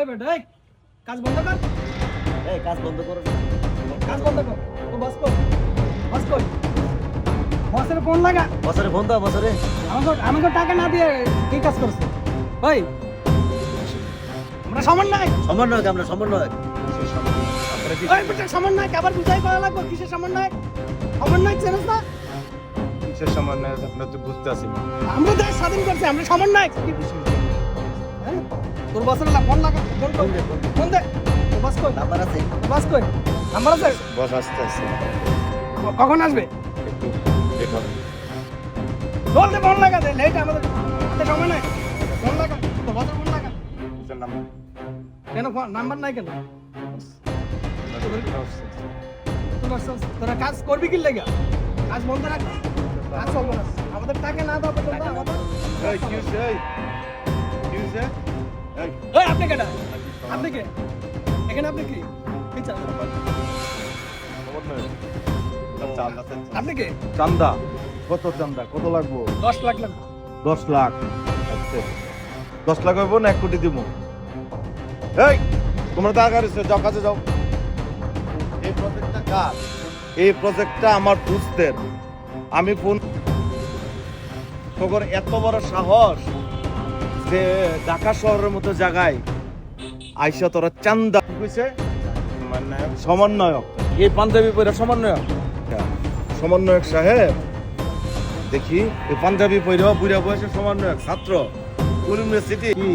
এই বেটা এই কাজ বন্ধ কর। এই কাজ বন্ধ করো কাজ বন্ধ কর। তো বাস কর বাস কর। বসের ফোন লাগা। বছরে ফোন দাও বছরে আমাকে আমাকে টাকা না দিয়ে কি কাজ করছে। ভাই আমরা সমান নাই সমন্বয়ক আমরা সমন্বয়ক। আপনারা কি ওই বেটা সমান নাই আবার বুঝাই করা লাগবে কিসের সমান নাই সমান নাই চেনস না? কিসের সামান্য আপনার তো বুঝতে আসি আমরা দেশ স্বাধীন করছি আমরা সমান নাই হ্যাঁ? তোর বসের লা ফোন লাগা ফোন কর ফোন দে বাস কই? নাম্বার আছে। বাস কই? নাম্বার আছে? বস আসতে আসি কখন আসবে? একটু দেখো বলতে ফোন লাগা দে লেট আমাদের সময় নাই। ফোন লাগা তোর বসের ফোন লাগা। কিসের নাম? কেন ফোন নাম্বার নাই কেন? তোর বস- তোরা কাজ করবি কি লেগা? কাজ বন্ধ রাখ কাজ চলবে না আমাদের টাকা না দাও আমাদের এই। আপনি কেডা? আপনি কে? এখানে আপনি কি? কি চান চান্দা আপনি কে? চান্দা। কত চান্দা? কত লাগবো? দশ লাখ লাগবে। দশ লাখ। আচ্ছা। দশ লাখ হইব না এক কোটি দিব এই তোমরা তো আগার যাও কাজে যাও। এই প্রজেক্টটা কার? এই প্রজেক্টটা আমার দুস্থের আমি ফোন তোর এত বড় সাহস। যে ঢাকা শহরের মতো জায়গায় আইসা তোরা চান্দা কইছে? সমন্বয়ক। এই পাঞ্জাবি পরে সমন্বয়ক? সমন্বয়ক সাহেব? দেখি এই পাঞ্জাবি পরে বুড়া বয়সের সমন্বয়ক ছাত্র। ইউনিভার্সিটি? কি?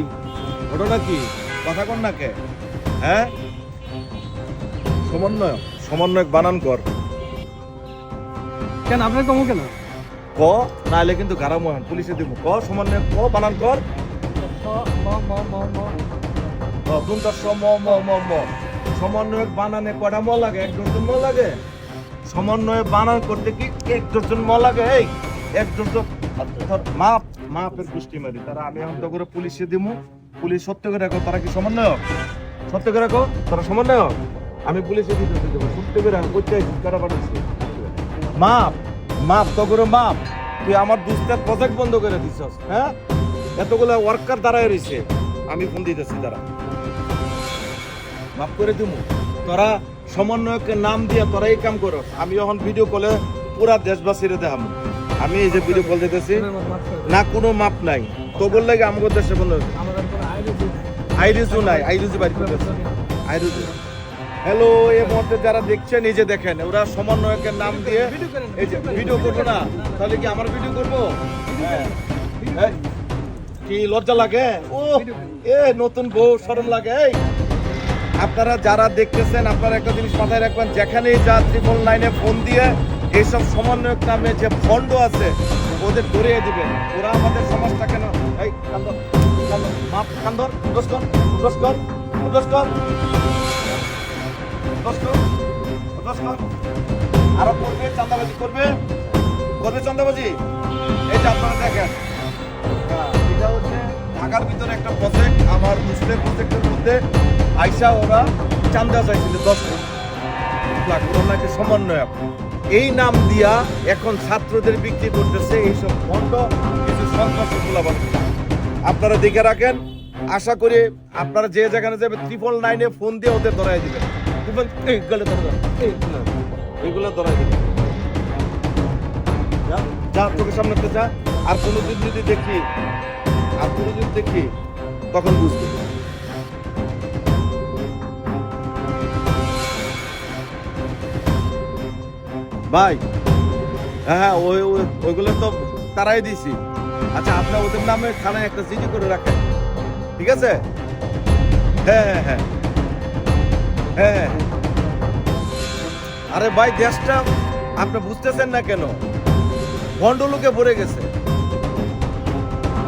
ঘটনা কি? কথা কর না কে? হ্যাঁ সমন্বয়ক। সমন্বয়ক বানান কর। কেন? আপনার কমু কেন? ক নাহলে কিন্তু গারা মহান পুলিশে দিব। ক সমন্বয়ক ক বানান কর। ক, দুম তার স, ম ম ম সমন্বয়ক বানানে কয়টা ম লাগে এক ডজন ম লাগে সমন্বয় বানান করতে কি এক ডজন ম লাগে এই এক ডজন মাপ মাপের গোষ্ঠী মারি তারা আমি এখন তো করে পুলিশে দিমু পুলিশ সত্য করে রাখো তারা কি সমন্বয়ক সত্য করে রাখো তারা সমন্বয়ক আমি পুলিশে দিতে দেবো সত্য করে রাখো করতে কারা পাঠাচ্ছি মাপ মাপ তো করে মাপ। তুই আমার দুস্তার প্রজেক্ট বন্ধ করে দিছস হ্যাঁ? এতগুলো ওয়ার্কার দাঁড়ায় রয়েছে। আমি ফোন দিতেছি তারা মাফ করে দিব তোরা সমন্বয়কের নাম দিয়ে তোরা এই কাম করো। আমি যখন ভিডিও কলে পুরা দেশবাসীরে দেখাবো আমি এই যে ভিডিও কল দিতেছি না কোনো মাপ নাই। তো বললে কি আমাদের দেশে বলল আইরিজু নাই। আইরিজু বাড়ি করতেছে আইরিজু হ্যালো এই মুহূর্তে যারা দেখছেন এই যে দেখেন। ওরা সমন্বয়কের নাম দিয়ে এই যে ভিডিও করব না। তাহলে কি আমার ভিডিও করব? হ্যাঁ। কি লজ্জা লাগে? ও এ নতুন বউ শরম লাগে আপনারা যারা দেখতেছেন আপনারা একটা জিনিস মাথায় রাখবেন যেখানেই যা ত্রিপল লাইনে ফোন দিয়ে এইসব সমন্বয়ক নামে যে ফন্ড আছে ওদের ধরিয়ে দিবেন ওরা আমাদের সমাজটাকে না এই কান্দর কান্দর আরও করবে চাঁদাবাজি করবে? করবে চাঁদাবাজি? এই যে আপনারা দেখেন। হ্যাঁ, ঢাকার ভিতরে একটা প্রজেক্ট আমার মুসলিম প্রজেক্টের মধ্যে আইসা ওরা চান্দা চাইছিল, দশ লাখ। ওরা নাকি সমন্বয়ক। এই নাম দিয়া এখন ছাত্রদের বিক্রি করতেছে এইসব ফন্ড কিছু সন্ত্রাসী গোলাবাদ আপনারা দেখে রাখেন, আশা করি আপনারা যে যেখানে যাবে ত্রিপল নাইনে ফোন দিয়ে ওদের ধরাই দিবেন এইগুলো ধরা এইগুলো ধরাই দিবেন যা চোখের সামনে যা। আর কোনোদিন যদি দেখি। তখন বুঝবি ভাই হ্যাঁ ওই, ওই- ওইগুলো তো তারাই দিছি আচ্ছা আপনার ওদের নামে থানায় একটা চিঠি করে রাখেন। ঠিক আছে? হ্যাঁ হ্যাঁ হ্যাঁ। হ্যাঁ হ্যাঁ। আরে ভাই দেশটা আপনি বুঝতেছেন না কেন? ভণ্ডলোকে ভরে গেছে।